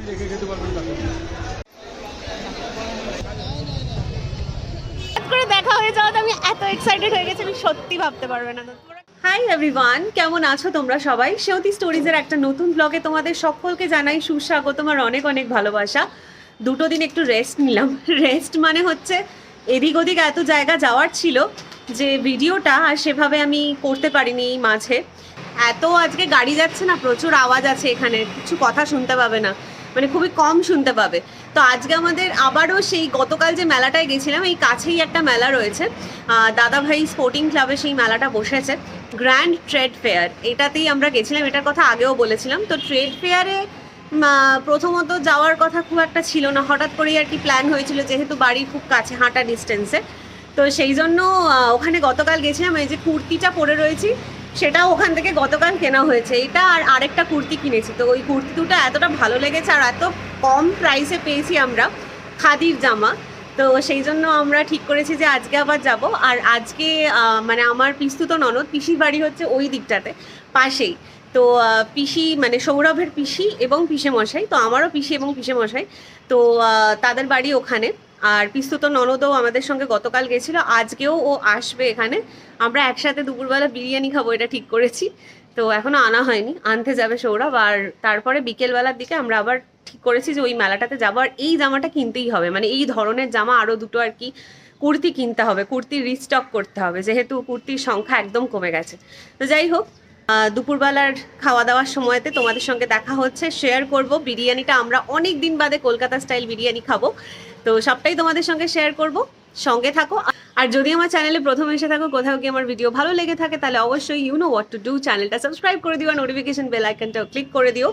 রেখে খেতে পারবেন করে দেখা হয়ে যাওয়াতে আমি এত এক্সাইটেড হয়ে গেছি আমি সত্যি ভাবতে পারবে না। হাই এভরিওয়ান কেমন আছো তোমরা সবাই? সেওতি স্টোরিজের একটা নতুন ব্লগে তোমাদের সকলকে জানাই অনেক অনেক ভালোবাসা। দুটো দিন একটু রেস্ট নিলাম। রেস্ট মানে হচ্ছে এদিক ওদিক এত জায়গা যাওয়ার ছিল যে ভিডিওটা আর সেভাবে আমি করতে পারিনি এই মাঝে। এত আজকে গাড়ি যাচ্ছে না প্রচুর আওয়াজ আছে এখানে কিছু কথা শুনতে পাবে না। মানে খুবই কম শুনতে পাবে। তো আজকে আমাদের আবারও সেই গতকাল যে মেলাটায় গেছিলাম, এই কাছেই একটা মেলা রয়েছে। দাদাভাই স্পোর্টিং ক্লাবে সেই মেলাটা বসেছে গ্র্যান্ড ট্রেড ফেয়ার এটাতেই আমরা গেছিলাম, এটার কথা আগেও বলেছিলাম। তো ট্রেড ফেয়ারে প্রথমত যাওয়ার কথা খুব একটা ছিল না। হঠাৎ করেই আর কি প্ল্যান হয়েছিল, যেহেতু বাড়ি খুব কাছে, হাঁটা ডিস্টেন্সে তো সেই জন্য ওখানে গতকাল গেছিলাম, এই যে কুর্তিটা পরে রয়েছি। সেটাও ওখান থেকে গতকাল কেনা হয়েছে। এটা আর আরেকটা কুর্তি কিনেছি। তো ওই কুর্তি দুটো এতটা ভালো লেগেছে আর এত কম প্রাইসে পেয়েছি আমরা খাদির জামা। তো সেই জন্য আমরা ঠিক করেছি যে আজকে আবার যাব। আর আজকে মানে আমার পিস্তুত ননদ, পিসির বাড়ি হচ্ছে ওই দিকটাতে, পাশেই। তো পিসি মানে সৌরভের পিসি এবং পিসে মশাই তো আমারও পিসি এবং পিসে মশাই তো তাদের বাড়ি ওখানে। আর পিস্তুত ননদও আমাদের সঙ্গে গতকাল গেছিল, আজকেও ও আসবে এখানে। আমরা একসাথে দুপুরবেলা বিরিয়ানি খাব, এটা ঠিক করেছি। তো এখনও আনা হয়নি, আনতে যাবে সৌরভ। আর তারপরে বিকেলবেলার দিকে আমরা আবার ঠিক করেছি যে ওই মেলাটাতে যাব। আর এই জামাটা কিনতেই হবে মানে এই ধরনের জামা আরও দুটো আর কি কুর্তি কিনতে হবে কুর্তি রিস্টক করতে হবে, যেহেতু কুর্তির সংখ্যা একদম কমে গেছে। তো যাই হোক দুপুরবেলার খাওয়া দাওয়ার সময়তে তোমাদের সঙ্গে দেখা হচ্ছে শেয়ার করব। বিরিয়ানিটা আমরা অনেক দিন বাদে কলকাতা স্টাইল বিরিয়ানি খাব। তো সবটাই তোমাদের সঙ্গে শেয়ার করব। সঙ্গে থাকো। আর যদি আমার চ্যানেলে প্রথম এসে থাকো, কোথাও কি আমার ভিডিও ভালো লেগে থাকে, তাহলে অবশ্যই you know what to do চ্যানেলটা সাবস্ক্রাইব করে দিও আর নোটিফিকেশন বেল আইকনটাও ক্লিক করে দিও।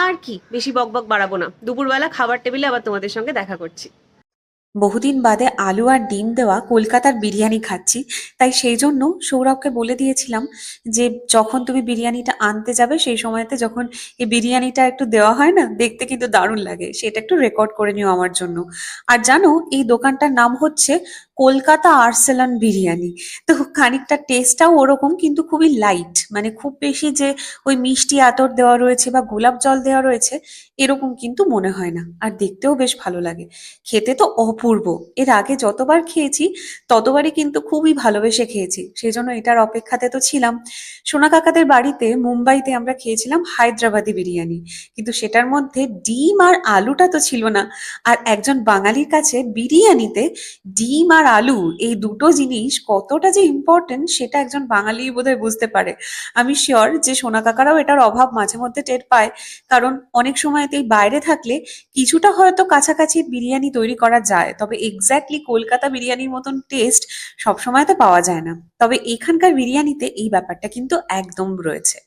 আর কি, বেশি বক বক বাড়াবো না। দুপুরবেলা খাবার টেবিলে আবার তোমাদের সঙ্গে দেখা করছি। বহুদিন বাদে আলু আর ডিম দেওয়া কলকাতার বিরিয়ানি খাচ্ছি, তাই সেই জন্য সৌরভকে বলে দিয়েছিলাম যে যখন তুমি বিরিয়ানিটা আনতে যাবে সেই সময়তে যখন এই বিরিয়ানিটা একটু দেওয়া হয় না, দেখতে কিন্তু দারুণ লাগে। সেটা একটু রেকর্ড করে নিও আমার জন্য। আর জানো, এই দোকানটার নাম হচ্ছে কলকাতা আর্সেলন বিরিয়ানি। তো খানিকটা টেস্টটাও ওরকম, কিন্তু খুবই লাইট মানে খুব বেশি যে ওই মিষ্টি আতর দেওয়া রয়েছে বা গোলাপ জল দেওয়া রয়েছে, এরকম কিন্তু মনে হয় না। আর দেখতেও বেশ ভালো লাগে। খেতে তো অপূর্ব। এর আগে যতবার খেয়েছি, ততবারই কিন্তু খুবই ভালোবেসে খেয়েছি। সেই জন্য এটার অপেক্ষাতে তো ছিলাম। সোনা কাকাদের বাড়িতে, মুম্বাইতে আমরা খেয়েছিলাম হায়দ্রাবাদি বিরিয়ানি। কিন্তু সেটার মধ্যে ডিম আর আলুটা তো ছিল না। আর একজন বাঙালির কাছে বিরিয়ানিতে ডিম আর আলু এই দুটো জিনিস কতটা যে ইম্পর্টেন্ট সেটা একজন বাঙালি বোধহয় বুঝতে পারে। আমি শিওর যে সোনা কাকারাও এটার অভাব মাঝে মধ্যে টের পায়, কারণ অনেক সময়তেই বাইরে থাকলে কিছুটা হয়তো কাছাকাছি বিরিয়ানি তৈরি করা যায়, তবে এক্স্যাক্টলি কলকাতা বিরিয়ানির মতন টেস্ট সবসময় তো পাওয়া যায় না। তবে এখানকার বিরিয়ানিতে এই ব্যাপারটা কিন্তু একদম রয়েছে।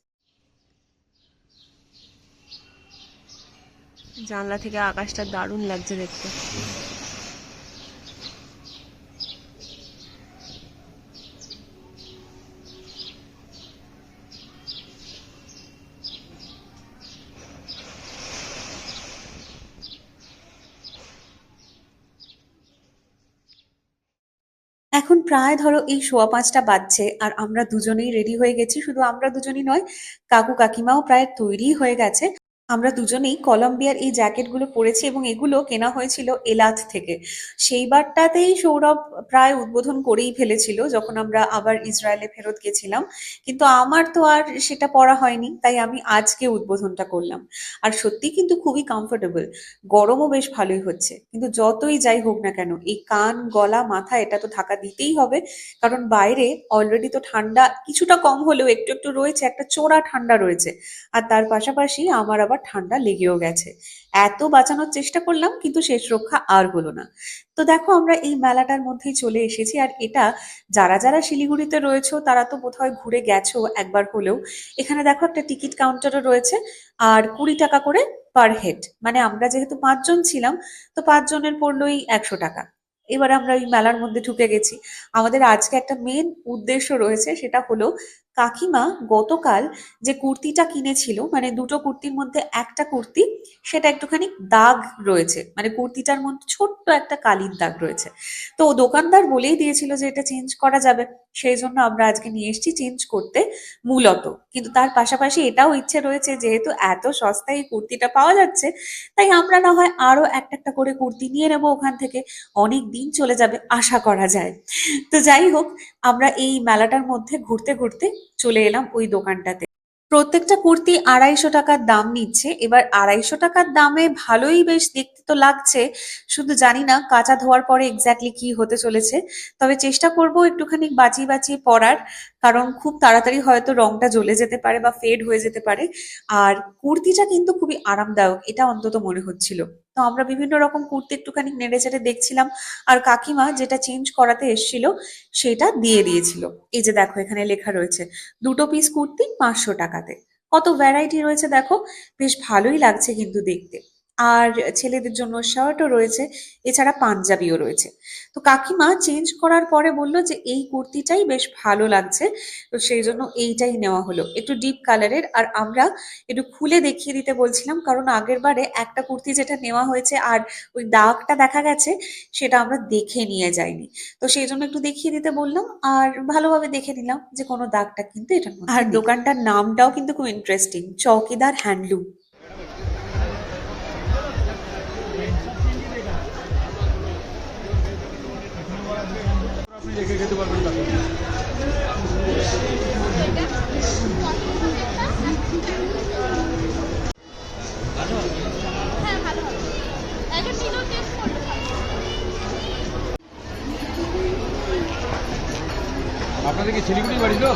জানলা থেকে আকাশটা দারুণ লাগছে দেখতে এখন প্রায় ধরো এই সোয়া পাঁচটা বাজছে আর আমরা দুজনেই রেডি হয়ে গেছি। শুধু আমরা দুজনই নয়, কাকু কাকিমাও প্রায় তৈরি হয়ে গেছে। আমরা দুজনেই কলম্বিয়ার এই জ্যাকেটগুলো পরেছি এবং এগুলো কেনা হয়েছিল এলাথ থেকে। সেইবারটাতেই সৌরভ প্রায় উদ্বোধন করেই ফেলেছিল যখন আমরা আবার ইসরায়েলে ফেরত গেছিলাম। কিন্তু আমার তো আর সেটা পরা হয়নি, তাই আমি আজকে উদ্বোধনটা করলাম। আর সত্যি কিন্তু খুবই কমফোর্টেবল গরমও বেশ ভালোই হচ্ছে। কিন্তু যতই যাই হোক না কেন, এই কান, গলা, মাথা এটা তো ঢাকা দিতেই হবে। কারণ বাইরে অলরেডি তো ঠান্ডা কিছুটা কম হলেও একটু একটু রয়েছে, একটা চোরা ঠান্ডা রয়েছে। আর তার পাশাপাশি আমার আবার ঠান্ডা লেগেও গেছে। এত বাঁচানোর চেষ্টা করলাম, কিন্তু শেষ রক্ষা আর হলো না। তো দেখো, আমরা এই মেলাটার মধ্যেই চলে এসেছি, আর এটা যারা যারা শিলিগুড়িতে রয়েছো, তারা তো বোধহয় ঘুরে গেছো একবার হলেও। এখানে দেখো একটা টিকিট কাউন্টারও রয়েছে, আর কুড়ি টাকা করে পার হেড। মানে আমরা যেহেতু পাঁচজন ছিলাম, তো পাঁচজনের পড়লোই একশো টাকা। এবার আমরা এই মেলার মধ্যে ঢুকে গেছি। আমাদের আজকে একটা মেন উদ্দেশ্য রয়েছে, সেটা হলো কাকিমা গতকাল যে কুর্তিটা কিনেছিল মানে দুটো কুর্তির মধ্যে একটা কুর্তি, সেটা একটুখানি দাগ রয়েছে। মানে কুর্তিটার মধ্যে ছোট্ট একটা কালির দাগ রয়েছে। তো দোকানদার বলেই দিয়েছিল যে এটা চেঞ্জ করা যাবে। সেই জন্য আমরা আজকে নিয়ে এসেছি চেঞ্জ করতে মূলত। কিন্তু তার পাশাপাশি এটাও ইচ্ছে রয়েছে, যেহেতু এত সস্তায় এই কুর্তিটা পাওয়া যাচ্ছে, তাই আমরা না হয় আরও একটা একটা করে কুর্তি নিয়ে নেব ওখান থেকে। অনেক দিন চলে যাবে, আশা করা যায়। তো যাই হোক আমরা এই মেলাটার মধ্যে ঘুরতে ঘুরতে চলে এলাম ওই দোকানটাতে। প্রত্যেকটা কুর্তি আড়াইশো টাকার দাম নিচ্ছে। এবার আড়াইশো টাকার দামে ভালোই বেশ দেখতে তো লাগছে। শুধু জানি না কাঁচা ধোয়ার পরে এক্স্যাক্টলি কি হতে চলেছে। তবে চেষ্টা করব একটুখানি বাঁচিয়ে বাঁচিয়ে পরার। কারণ খুব তাড়াতাড়ি হয়তো রংটা জ্বলে যেতে পারে বা ফেড হয়ে যেতে পারে। আর কুর্তিটা কিন্তু খুবই আরামদায়ক, এটা অন্তত মনে হচ্ছিল। তো আমরা বিভিন্ন রকম কুর্তি একটুখানি নেড়ে চেড়ে দেখছিলাম, আর কাকিমা যেটা চেঞ্জ করাতে এসেছিল সেটা দিয়ে দিয়েছিল। এই যে দেখো এখানে লেখা রয়েছে, দুটো পিস কুর্তি পাঁচশো টাকাতে। কত ভ্যারাইটি রয়েছে দেখো, বেশ ভালোই লাগছে কিন্তু দেখতে। আর ছেলেদের জন্য শার্টও রয়েছে এছাড়া পাঞ্জাবিও রয়েছে। তো কাকিমা চেঞ্জ করার পরে বলল যে এই কুর্তিটাই বেশ ভালো লাগছে। তো সেই জন্য এইটাই নেওয়া হলো। একটু ডিপ কালারের আর আমরা একটু খুলে দেখিয়ে দিতে বলছিলাম কারণ আগের বারে একটা কুর্তি যেটা নেওয়া হয়েছে আর ওই দাগটা দেখা গেছে সেটা আমরা দেখে নিয়ে যাইনি। তো সেই জন্য একটু দেখিয়ে দিতে বললাম আর ভালোভাবে দেখে নিলাম যে কোনো দাগটা কিন্তু এটা আর দোকানটার নামটাও কিন্তু খুব ইন্টারেস্টিং চৌকিদার হ্যান্ডলুম আপনি রেখে খেতে পারবেন না আপনাদের কি শিলিগুড়ি বাড়ি তো?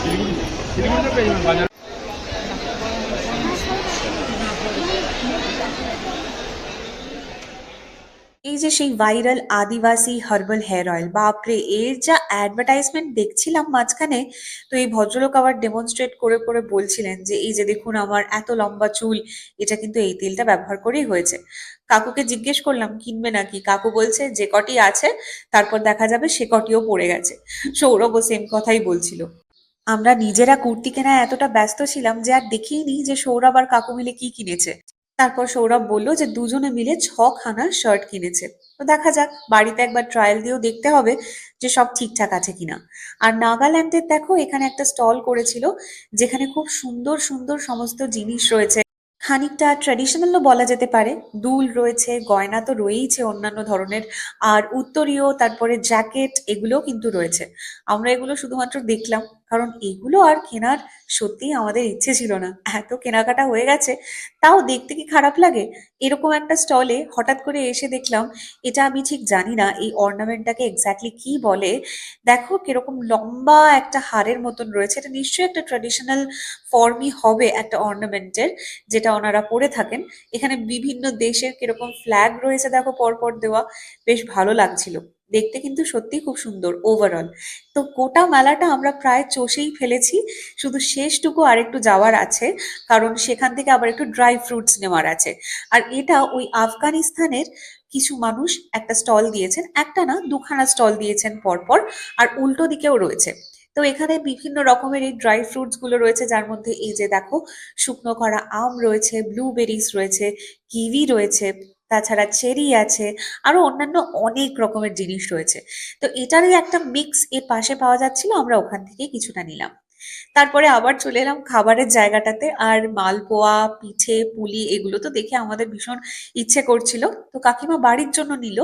শিলিগুড়ি শিলিগুড়িতে পেয়ে যাবেন বাজার। এই যে সেই ভাইরাল আদিবাসী হার্বাল হেয়ার অয়েল বাপরে, এর যা অ্যাডভার্টাইজমেন্ট দেখছিলাম মাঝখানে, তো এই ভদ্রলোক আবার ডেমনস্ট্রেট করে করে বলছিলেন যে, এই যে দেখুন আমার এত লম্বা চুল, এটা কিন্তু এই তেলটা ব্যবহার করেই হয়েছে। কাকুকে জিজ্ঞেস করলাম, কিনবে নাকি? কাকু বলছে, যে কটি আছে, তারপর দেখা যাবে সে কটিও পড়ে গেছে। সৌরভও সেম কথাই বলছিল। আমরা নিজেরা কুর্তি কেনায় এতটা ব্যস্ত ছিলাম যে আর দেখিনি যে সৌরভ আর কাকু মিলে কি কিনেছে। তারপর সৌরভ বলল যে দুজনে মিলে ছ ছখানা শার্ট কিনেছে। তো দেখা যাক, বাড়িতে একবার ট্রায়াল দিয়েও দেখতে হবে যে সব ঠিকঠাক আছে কিনা। আর নাগাল্যান্ডের দেখো, এখানে একটা স্টল করেছিল, যেখানে খুব সুন্দর সুন্দর সমস্ত জিনিস রয়েছে। খানিকটা ট্র্যাডিশনালও বলা যেতে পারে, দুল রয়েছে, গয়না তো রয়েইছে অন্যান্য ধরনের, আর উত্তরীয়, তারপরে জ্যাকেট এগুলোও কিন্তু রয়েছে। আমরা এগুলো শুধুমাত্র দেখলাম। কারণ এগুলো আর কেনার সত্যিই আমাদের ইচ্ছে ছিল না। এত কেনাকাটা হয়ে গেছে, তাও দেখতে কি খারাপ লাগে? এরকম একটা স্টলে হঠাৎ করে এসে দেখলাম, এটা আমি ঠিক জানি না, এই অর্নামেন্টটাকে এক্স্যাক্টলি কি বলে? দেখো কীরকম লম্বা একটা হারের মতন রয়েছে, এটা নিশ্চয়ই একটা ট্র্যাডিশনাল ফর্মই হবে একটা অর্নামেন্টের যেটা ওনারা পরে থাকেন। এখানে বিভিন্ন দেশের কীরকম ফ্ল্যাগ রয়েছে দেখো পরপর দেওয়া, বেশ ভালো লাগছিল। দেখতে কিন্তু সত্যি খুব সুন্দর ওভারঅল তো গোটা মেলাটা আমরা প্রায় চষেই ফেলেছি, শুধু শেষটুকু আরেকটু যাওয়ার আছে, কারণ সেখান থেকে আবার একটু ড্রাই ফ্রুটস নেওয়ার আছে। আর এটা ওই আফগানিস্তানের কিছু মানুষ একটা স্টল দিয়েছেন, একটা না দুখানা স্টল দিয়েছেন পরপর, আর উল্টো দিকেও রয়েছে। তো এখানে বিভিন্ন রকমের এই ড্রাই ফ্রুটসগুলো রয়েছে, যার মধ্যে এই যে দেখো, শুকনো করা আম রয়েছে ব্লুবেরিজ রয়েছে কিভি রয়েছে তাছাড়া চেরি আছে, আরও অন্যান্য অনেক রকমের জিনিস রয়েছে। তো এটারই একটা মিক্স এর পাশে পাওয়া যাচ্ছিল, আমরা ওখান থেকে কিছুটা নিলাম। তারপরে আবার চলে এলাম খাবারের জায়গাটাতে, আর মালপোয়া, পিঠে, পুলি এগুলো তো দেখে আমাদের ভীষণ ইচ্ছে করছিল। তো কাকিমা বাড়ির জন্য নিল,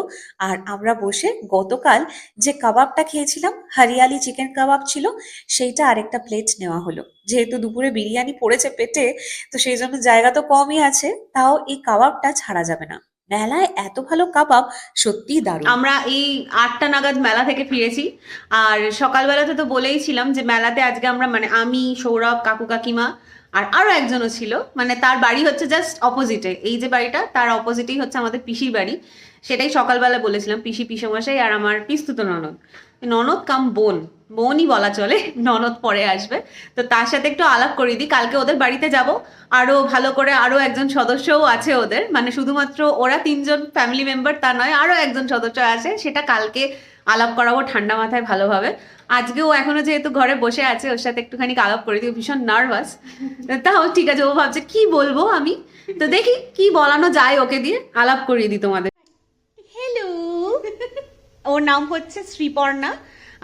আর আমরা বসে গতকাল যে কাবাবটা খেয়েছিলাম, হরিয়ালি চিকেন কাবাব ছিল, সেইটা আরেকটা প্লেট নেওয়া হলো। যেহেতু দুপুরে বিরিয়ানি পড়েছে পেটে, তো সেই জন্য জায়গা তো কমই আছে, তাও এই কাবাবটা ছাড়া যাবে না। মেলায় এত ভালো কাবাব সত্যিই দারুণ। আমরা এই আটটা নাগাদ মেলা থেকে ফিরেছি। আর সকালবেলাতে তো বলেই ছিলাম যে মেলাতে আজকে আমরা মানে আমি, সৌরভ, কাকু কাকিমা আর আরও একজনও ছিল। মানে তার বাড়ি হচ্ছে জাস্ট অপোজিটে এই যে বাড়িটা, তার অপোজিটেই হচ্ছে আমাদের পিসির বাড়ি। সেটাই সকালবেলা বলেছিলাম, পিসি, পিসমশাই আর আমার পিস্তুত ননদ। ননদ কাম বোন। বোনই বলা চলে, ননদ পরে আসবে। তো তার সাথে একটু আলাপ করিয়ে দিই, কালকে ওদের বাড়িতে যাব। আরও ভালো করে আরও একজন সদস্যও আছে ওদের মানে শুধুমাত্র ওরা তিনজন ফ্যামিলি মেম্বার তা নয় আরও একজন সদস্য আছে, সেটা কালকে আলাপ করাবো ঠান্ডা মাথায় ভালোভাবে। আজকেও এখনও যেহেতু ঘরে বসে আছে, ওর সাথে একটুখানি আলাপ করে দিও ভীষণ নার্ভাস তাও ঠিক আছে, ও ভাবছে, কি বলব আমি? তো দেখি কি বলানো যায় ওকে দিয়ে, আলাপ করিয়ে দিই তোমাদের। হ্যালো ওর নাম হচ্ছে শ্রীপর্ণা।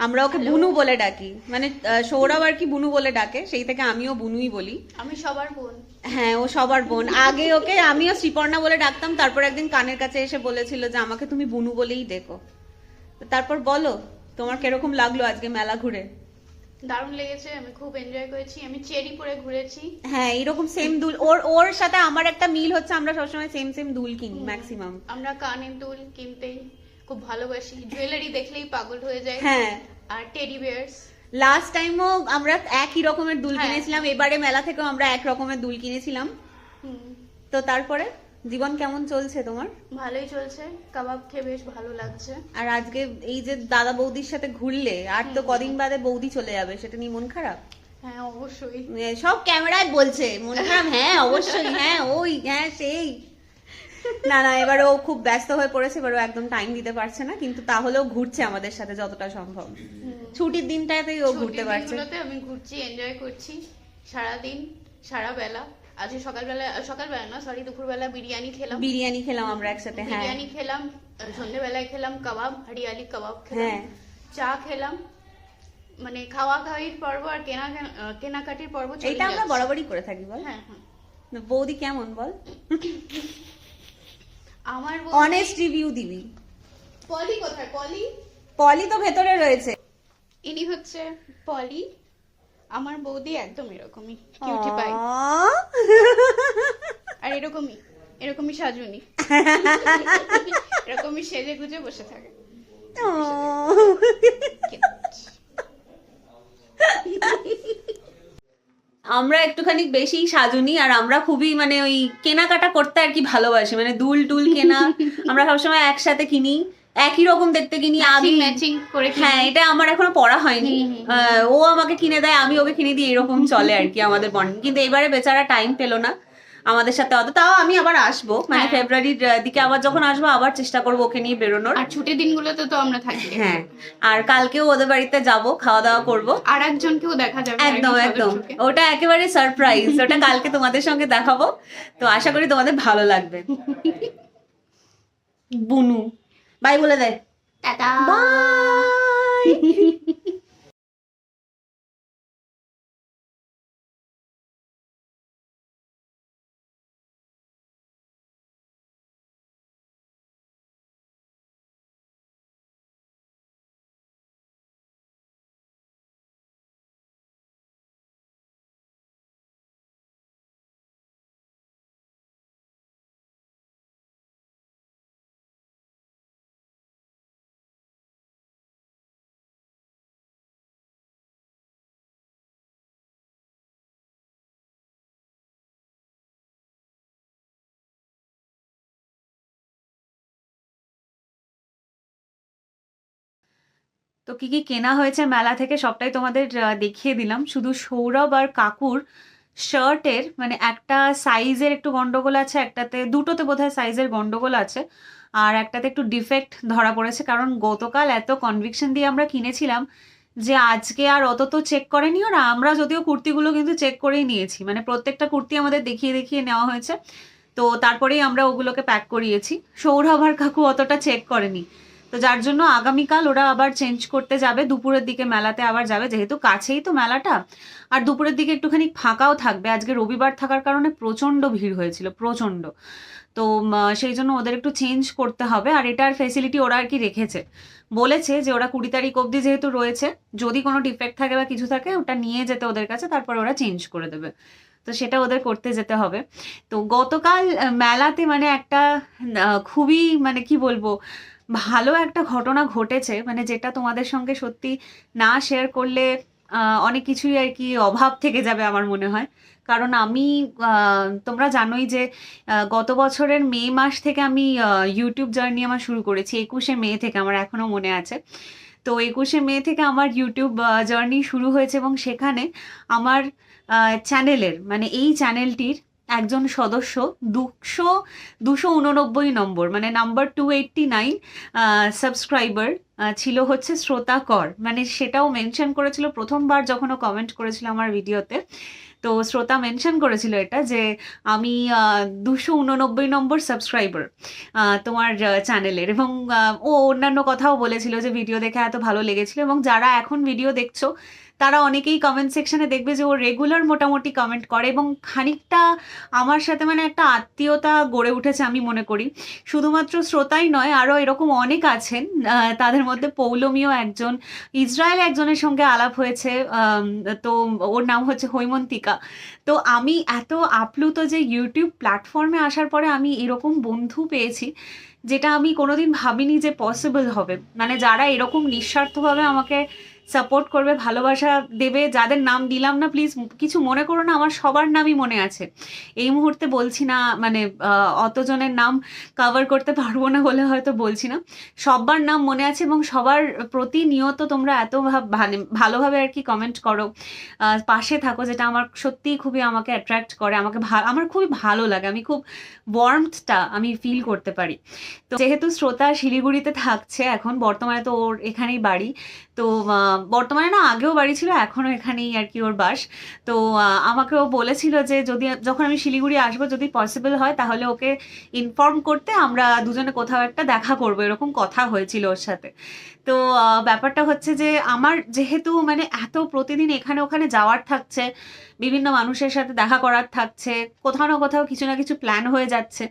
আমরা ওকে বুনু বলে ডাকি। মানে সৌরভ আর কি বুনু বলে ডাকে সেই থেকে আমিও বুনুই বলি। আমি সবার বোন। হ্যাঁ ও সবার বোন। আগে ওকে আমিও শ্রীপর্ণা বলে ডাকতাম তারপর একদিন কানের কাছে এসে বলেছিল যে আমাকে তুমি বুনু বলেই দেখো তারপর বলো তোমার কীরকম লাগল আজকে মেলা ঘুরে? দারুণ লেগেছে আমি খুব এনজয় করেছি আমি চেরি পরে ঘুরেছি। হ্যাঁ এরকম সেম দুল। ওর ওর সাথে আমার একটা মিল হচ্ছে আমরা সবসময় সেম সেম দুল কিনি ম্যাক্সিমাম আমরা কানের দুল কিনতে খুব ভালোবাসি। জুয়েলারি দেখলেই পাগল হয়ে যায়। হ্যাঁ। আর টেডি বিয়ার্স লাস্ট টাইমও আমরা একই রকমের দুল হ্যাঁ। কিনেছিলাম এবারে মেলা থেকেও আমরা এক রকমের দুল কিনেছিলাম। তো তারপরে? জীবন কেমন চলছে তোমার? ভালোই চলছে। কাবাব খেয়ে বেশ ভালো লাগছে। আর আজকে এই যে দাদা বৌদির সাথে ঘুরলে আর তো কদিন বাদে বৌদি চলে যাবে সেটা নিয়ে মন খারাপ? হ্যাঁ অবশ্যই। সব ক্যামেরায় বলছে মন খারাপ? হ্যাঁ অবশ্যই হ্যাঁ ওই হ্যাঁ সেই। না না এবার ও খুব ব্যস্ত হয়ে পড়েছে এবার ও একদম টাইম দিতে পারছে না কিন্তু তাহলেও ঘুরছে আমাদের সাথে যতটা সম্ভব। ছুটির দিনটাতেই ও ঘুরতে ছুটির পারছে আমি ঘুরছি এনজয় করছি সারা দিন সারা বেলা আজকে সকালবেলা সকালবেলা না সরি দুপুরবেলা বিরিয়ানি খেলাম। বিরিয়ানি খেলাম আমরা একসাথে হ্যাঁ। বিরিয়ানি খেলাম সন্ধ্যেবেলায় খেলাম কাবাব হরিয়ালি কাবাব খেলাম হ্যাঁ। চা খেলাম মানে খাওয়া খাওয়ির পর্ব আর কেনা কেনাকাটির পর্ব এইটা আমরা বরাবরই করে থাকি বল। হ্যাঁ হ্যাঁ। বৌদি কেমন বল? আমার অনেস্ট রিভিউ দিবি। পলি কোথায়? পলি? পলি তো ভেতরে রয়েছে। ইনি হচ্ছে পলি। আমার বৌদি একদম এরকমই। কিউটি পাই আর এরকমই। এরকমই সাজুনি। এরকমই সেজে গুজে বসে থাকে। আমরা একটুখানি বেশি সাজুনি আর আমরা খুবই মানে ওই কেনাকাটা করতে আর কি ভালোবাসি। মানে দুল টুল কেনা আমরা সবসময় একসাথে কিনি একই রকম দেখতে কিনি। আমি ম্যাচিং করে হ্যাঁ এটা আমার এখনও পড়া হয়নি। ও আমাকে কিনে দেয় আমি ওকে কিনে দিই এরকম চলে আর কি আমাদের বন্ড। কিন্তু এবারে বেচারা টাইম পেল না। আমাদের সাথে অত তাও আমি আবার আসব। মানে হ্যাঁ। ফেব্রুয়ারির দিকে আবার যখন আসব আবার চেষ্টা করব ওকে নিয়ে বেরোনোর। আর ছুটির দিনগুলোতে তো আমরা থাকি। হ্যাঁ। আর কালকেও ওদের বাড়িতে যাব খাওয়া দাওয়া করব। আর একজনকেও দেখা যাবে একদম একদম। ওটা একেবারে সারপ্রাইজ ওটা কালকে তোমাদের সঙ্গে দেখাবো। তো আশা করি তোমাদের ভালো লাগবে। বুনু। বাই বলে দেয় টাটা। বাই। তো কি কি কেনা হয়েছে মেলা থেকে সবটাই তোমাদের দেখিয়ে দিলাম। শুধু সৌরভ আর কাকুর শার্টের মানে একটা সাইজের একটু গন্ডগোল আছে, একটাতে, দুটোতে বোধহয় সাইজের গন্ডগোল আছে, আর একটাতে একটু ডিফেক্ট ধরা পড়েছে, কারণ গতকাল এত কনভিকশন দিয়ে আমরা কিনেছিলাম যে আজকে আর অত তো চেক করেনি ওরা। আমরা যদিও কুর্তিগুলো কিন্তু চেক করেই নিয়েছি মানে প্রত্যেকটা কুর্তি আমাদের দেখিয়ে দেখিয়ে নেওয়া হয়েছে। তো তারপরেই আমরা ওগুলোকে প্যাক করিয়েছি। সৌরভ আর কাকু অতটা চেক করেনি। তো যার জন্য আগামীকাল ওরা আবার চেঞ্জ করতে যাবে। দুপুরের দিকে মেলাতে আবার যাবে, যেহেতু কাছেই তো মেলাটা। আর দুপুরের দিকে একটুখানি ফাঁকাও থাকবে। আজকে রবিবার থাকার কারণে প্রচণ্ড ভিড় হয়েছিল, প্রচণ্ড। তো সেই জন্য ওদের একটু চেঞ্জ করতে হবে। আর এটার ফেসিলিটি ওরা আর কি রেখেছে। বলেছে যে ওরা কুড়ি তারিখ অবধি যেহেতু রয়েছে, যদি কোনো ডিফেক্ট থাকে বা কিছু থাকে, ওটা নিয়ে যেতে ওদের কাছে, তারপর ওরা চেঞ্জ করে দেবে। তো সেটা ওদের করতে যেতে হবে। তো গতকাল মেলাতে মানে একটা খুবই মানে কি বলব ভালো একটা ঘটনা ঘটেছে মানে যেটা তোমাদের সঙ্গে সত্যি না শেয়ার করলে অনেক কিছুই আর কি অভাব থেকে যাবে আমার মনে হয়। কারণ আমি তোমরা জানোই যে গত বছরের মে মাস থেকে আমি ইউটিউব জার্নি আমার শুরু করেছি, একুশে মে থেকে আমার এখনও মনে আছে। তো একুশে মে থেকে আমার ইউটিউব জার্নি শুরু হয়েছে এবং সেখানে আমার চ্যানেলের মানে এই চ্যানেলটির একজন সদস্য দুশো দুশো উননব্বই নম্বর মানে number two eighty nine subscriber ছিল হচ্ছে শ্রোতা কর। মানে সেটাও মেনশন করেছিল, প্রথমবার যখন কমেন্ট করেছিল আমার ভিডিওতে তো শ্রোতা মেনশন করেছিল এটা যে আমি দুশো উননব্বই নম্বর সাবস্ক্রাইবার তোমার চ্যানেলের এবং ও অন্যান্য কথাও বলেছিল যে ভিডিও দেখে এত ভালো লেগেছিল। এবং যারা এখন ভিডিও দেখছ তারা অনেকেই কমেন্ট সেকশনে দেখবে যে ও রেগুলার মোটামুটি কমেন্ট করে এবং খানিকটা আমার সাথে মানে একটা আত্মীয়তা গড়ে উঠেছে আমি মনে করি। শুধুমাত্র শ্রোতাই নয় আরও এরকম অনেক আছেন তাদের মধ্যে পৌলমীও একজন, ইসরায়েল একজনের সঙ্গে আলাপ হয়েছে তো ওর নাম হচ্ছে হৈমন্তিকা। তো আমি এত আপ্লুত যে ইউটিউব প্ল্যাটফর্মে আসার পরে আমি এরকম বন্ধু পেয়েছি, যেটা আমি কোনোদিন ভাবিনি যে পসিবল হবে। মানে যারা এরকম নিঃস্বার্থভাবে আমাকে সাপোর্ট করবে, ভালোবাসা দেবে, যাদের নাম দিলাম না প্লিজ কিছু মনে করো না, আমার সবার নামই মনে আছে। এই মুহূর্তে বলছি না মানে অতজনের নাম কভার করতে পারব না বলে হয়তো বলছি না। সবার নাম মনে আছে এবং সবার প্রতিনিয়ত তোমরা এত ভালে- ভালোভাবে আর কি কমেন্ট করো পাশে থাকো, যেটা আমার সত্যিই খুবই আমাকে অ্যাট্রাক্ট করে, আমাকে আমার খুবই ভালো লাগে, আমি খুব ওয়ার্মথটা আমি ফিল করতে পারি। তো যেহেতু শ্রোতা শিলিগুড়িতে থাকছে, এখন বর্তমানে তো ওর এখানেই বাড়ি, তো বর্তমানে না আগেও বাড়ি ছিল এখনও এখানেই আর কি ওর বাস। তো আহ, আমাকেও বলেছিল যে যদি যখন আমি শিলিগুড়ি আসব যদি পসিবল হয় তাহলে ওকে ইনফর্ম করতে আমরা দুজনে কোথাও একটা দেখা করব এরকম কথা হয়েছিল ওর সাথে। তো ব্যাপারটা হচ্ছে যে আমার যেহেতু মানে এত প্রতিদিন এখানে ওখানে যাওয়ার থাকছে বিভিন্ন মানুষের সাথে দেখা করার থাকছে কোথাও না কোথাও কিছু না কিছু প্ল্যান হয়ে যাচ্ছে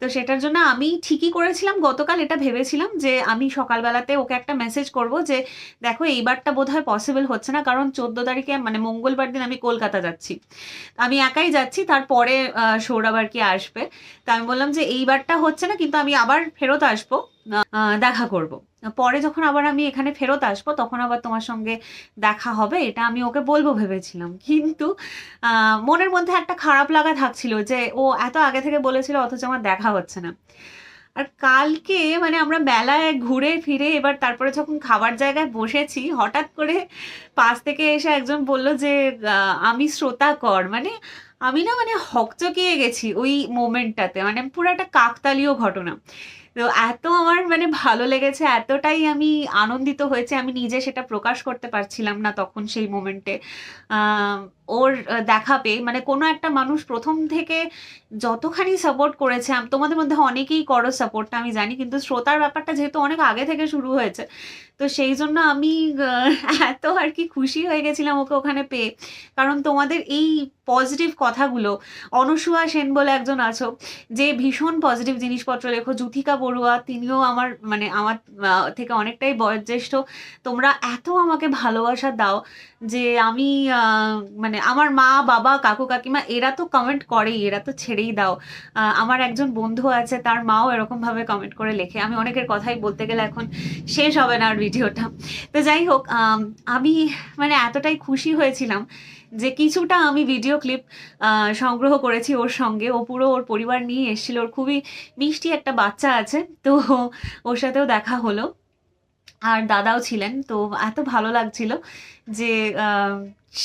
তো সেটার জন্য আমি ঠিকই করেছিলাম। গতকাল এটা ভেবেছিলাম যে আমি সকালবেলাতে ওকে একটা মেসেজ করব যে দেখো এইবারটা বোধহয় পসিবল হচ্ছে না। কারণ চোদ্দ তারিখে মানে মঙ্গলবার দিন আমি কলকাতা যাচ্ছি। আমি একাই যাচ্ছি, তারপরে সৌরভ আর কি আসবে। তা আমি বললাম যে এইবারটা হচ্ছে না, কিন্তু আমি আবার ফেরত আসব দেখা করব। পরে যখন আবার আমি এখানে ফেরত আসব, তখন আবার তোমার সঙ্গে দেখা হবে, এটা আমি ওকে বলব ভেবেছিলাম। কিন্তু মনের মধ্যে একটা খারাপ লাগা থাকছিল যে ও এত আগে থেকে বলেছিল, অথচ আমার দেখা হচ্ছে না। আর কালকে মানে আমরা মেলায় ঘুরে ফিরে এবার তারপরে যখন খাবার জায়গায় বসেছি, হঠাৎ করে পাশ থেকে এসে একজন বলল যে আমি শ্রোতা কর মানে আমি না মানে হকচকিয়ে গেছি ওই মোমেন্টটাতে। মানে পুরো একটা কাকতালীয় ঘটনা। তো এত আমার মানে ভালো লেগেছে, এতটাই আমি আনন্দিত হয়েছে। আমি নিজে সেটা প্রকাশ করতে পারছিলাম না তখন সেই মোমেন্টে। ওর দেখা পেয়ে মানে কোনো একটা মানুষ প্রথম থেকে যতখানি সাপোর্ট করেছে তোমাদের মধ্যে অনেকেই করো সাপোর্টটা আমি জানি, কিন্তু শ্রোতার ব্যাপারটা যেহেতু অনেক আগে থেকে শুরু হয়েছে, তো সেই জন্য আমি এত আর কি খুশি হয়ে গেছিলাম ওকে ওখানে পেয়ে। কারণ তোমাদের এই পজিটিভ কথাগুলো, অনুসুয়া সেন বলে একজন আছো, যে ভীষণ পজিটিভ জিনিসপত্র লেখো, জুথিকা বড়ুয়া, তিনিও আমার মানে আমার থেকে অনেকটাই বয়োজ্যেষ্ঠ, তোমরা এত আমাকে ভালোবাসা দাও যে আমি মানে আমার মা, বাবা, কাকু, কাকিমা এরা তো কমেন্ট করেই, এরা তো ছেড়েই দাও। আমার একজন বন্ধু আছে, তার মাও এরকমভাবে কমেন্ট করে লেখে। আমি অনেকের কথাই বলতে গেলে এখন শেষ হবে না আর ভিডিওটা। তো যাই হোক আমি মানে এতটাই খুশি হয়েছিলাম যে কিছুটা আমি ভিডিও ক্লিপ সংগ্রহ করেছি ওর সঙ্গে। ও পুরো ওর পরিবার নিয়ে এসেছিল। ওর খুবই মিষ্টি একটা বাচ্চা আছে। তো ওর সাথেও দেখা হলো। আর দাদাও ছিলেন, তো এত ভালো লাগছিল যে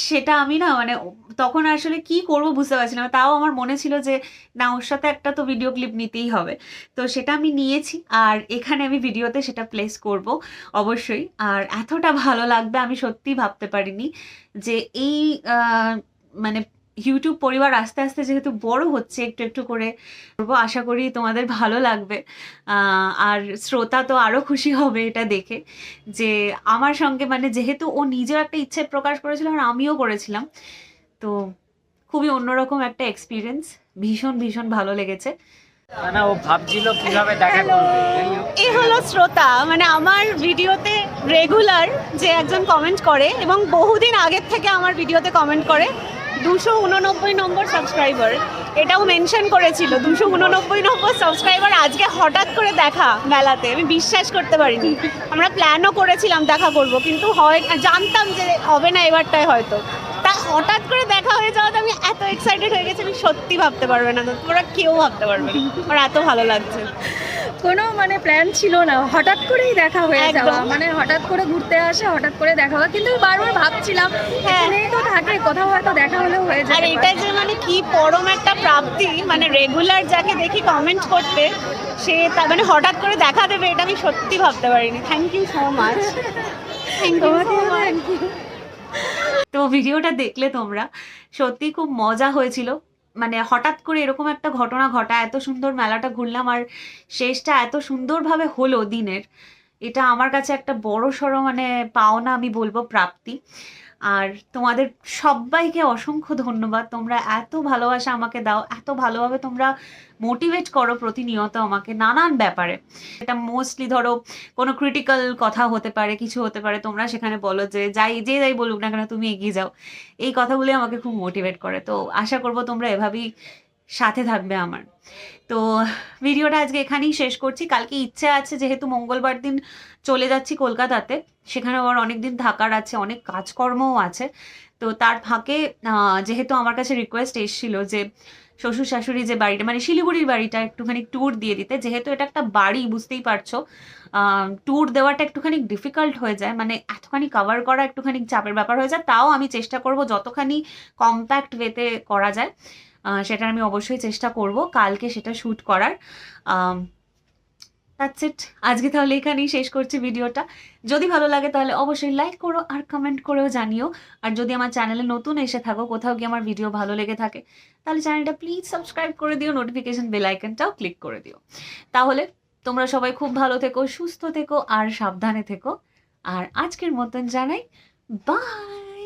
সেটা আমি না মানে তখন আসলে কি করব বুঝতে পারছিলাম। তাও আমার মনে ছিল যে, না, ওর সাথে একটা তো ভিডিও ক্লিপ নিতেই হবে তো সেটা আমি নিয়েছি আর এখানে আমি ভিডিওতে সেটা প্লেস করব অবশ্যই আর এতটা ভালো লাগবে আমি সত্যিই ভাবতে পারিনি যে এই মানে ইউটিউব পরিবার আস্তে আস্তে যেহেতু বড় হচ্ছে একটু একটু করে করব আশা করি তোমাদের ভালো লাগবে। আহ, আর শ্রোতা তো আরও খুশি হবে এটা দেখে যে আমার সঙ্গে মানে যেহেতু ও নিজেও একটা ইচ্ছে প্রকাশ করেছিল আর আমিও করেছিলাম। তো খুবই অন্যরকম একটা এক্সপিরিয়েন্স ভীষণ ভীষণ ভালো লেগেছে। না ও ভাবছিল কীভাবে দেখা করবে যাই হলো শ্রোতা মানে আমার ভিডিওতে রেগুলার যে একজন কমেন্ট করে এবং বহুদিন আগের থেকে আমার ভিডিওতে কমেন্ট করে দুশো উননব্বই নম্বর সাবস্ক্রাইবার এটাও মেনশন করেছিল, দুশো উননব্বই নম্বর সাবস্ক্রাইবার আজকে হঠাৎ করে দেখা মেলাতে। আমি বিশ্বাস করতে পারিনি। আমরা প্ল্যানও করেছিলাম দেখা করব, কিন্তু হয় জানতাম যে হবে না এবারটায় হয়তো। তা হঠাৎ করে দেখা হয়ে যাওয়াতে আমি এত এক্সাইটেড হয়ে গেছি, আমি সত্যি ভাবতে পারবে না। তোমরা কেউ ভাবতে পারবে না। আমার এত ভালো লাগছে। কোনো মানে প্ল্যান ছিল না। হঠাৎ করেই দেখা হয়ে যাওয়া। মানে হঠাৎ করে ঘুরতে আসে হঠাৎ করে দেখা হওয়া। কিন্তু বারবার ভাবছিলাম হ্যাঁ। এখানেই তো থাকে কোথাও হয়তো দেখা হলেও হয়ে যায় আর এটা যে মানে কি পরম একটা প্রাপ্তি মানে রেগুলার যাকে দেখি কমেন্ট করতে সে তার মানে হঠাৎ করে দেখা দেবে এটা আমি সত্যি ভাবতে পারিনি। Thank you so much thank you so much তো ভিডিওটা দেখলে তোমরা সত্যি খুব মজা হয়েছিল। মানে হঠাৎ করে এরকম একটা ঘটনা ঘটা, এত সুন্দর মেলাটা ঘুরলাম আর শেষটা এত সুন্দরভাবে হলো দিনের, এটা আমার কাছে একটা বড় সড়ো মানে পাওনা আমি বলব প্রাপ্তি। আর তোমাদের সবাইকে অসংখ্য ধন্যবাদ। তোমরা এত ভালোবাসা আমাকে দাও, এত ভালোভাবে তোমরা মোটিভেট করো প্রতিনিয়ত আমাকে নানান ব্যাপারে। এটা মোস্টলি ধরো কোনো ক্রিটিক্যাল কথা হতে পারে, কিছু হতে পারে, তোমরা সেখানে বলো যে যাই যে যাই বলুক না কেন, তুমি এগিয়ে যাও। এই কথাগুলি আমাকে খুব মোটিভেট করে। তো আশা করব তোমরা এভাবেই সাথে থাকবে আমার। তো ভিডিওটা আজকে এখানেই শেষ করছি। কালকে ইচ্ছে আছে, যেহেতু মঙ্গলবার দিন চলে যাচ্ছি কলকাতাতে সেখানে আবার অনেক দিন থাকার আছে, অনেক কাজকর্মও আছে। তো তার ফাঁকে যেহেতু আমার কাছে রিকোয়েস্ট এসেছিল যে শ্বশুর শাশুড়ি যে বাড়িটা মানে শিলিগুড়ির বাড়িটা একটুখানি ট্যুর দিয়ে দিতে, যেহেতু এটা একটা বাড়ি, বুঝতেই পারছ ট্যুর দেওয়াটা একটুখানি ডিফিকাল্ট হয়ে যায় মানে এতখানি কভার করা একটুখানি চাপের ব্যাপার হয়ে যায়, তাও আমি চেষ্টা করব যতখানি কম্প্যাক্ট ওয়েতে করা যায়। সেটা আমি অবশ্যই চেষ্টা করব। কালকে সেটা শ্যুট করার। দ্যাটস ইট আজকে তাহলে এখানেই শেষ করছি ভিডিওটা। যদি ভালো লাগে তাহলে অবশ্যই লাইক করো আর কমেন্ট করেও জানিও। আর যদি আমার চ্যানেলে নতুন এসে থাকো, কোথাও কি আমার ভিডিও ভালো লেগে থাকে, তাহলে চ্যানেলটা প্লিজ সাবস্ক্রাইব করে দিও নোটিফিকেশন বেল আইকনটাও ক্লিক করে দিও। তাহলে তোমরা সবাই খুব ভালো থেকো, সুস্থ থেকো আর সাবধানে থেকো। আর আজকের মতন জানাই বাই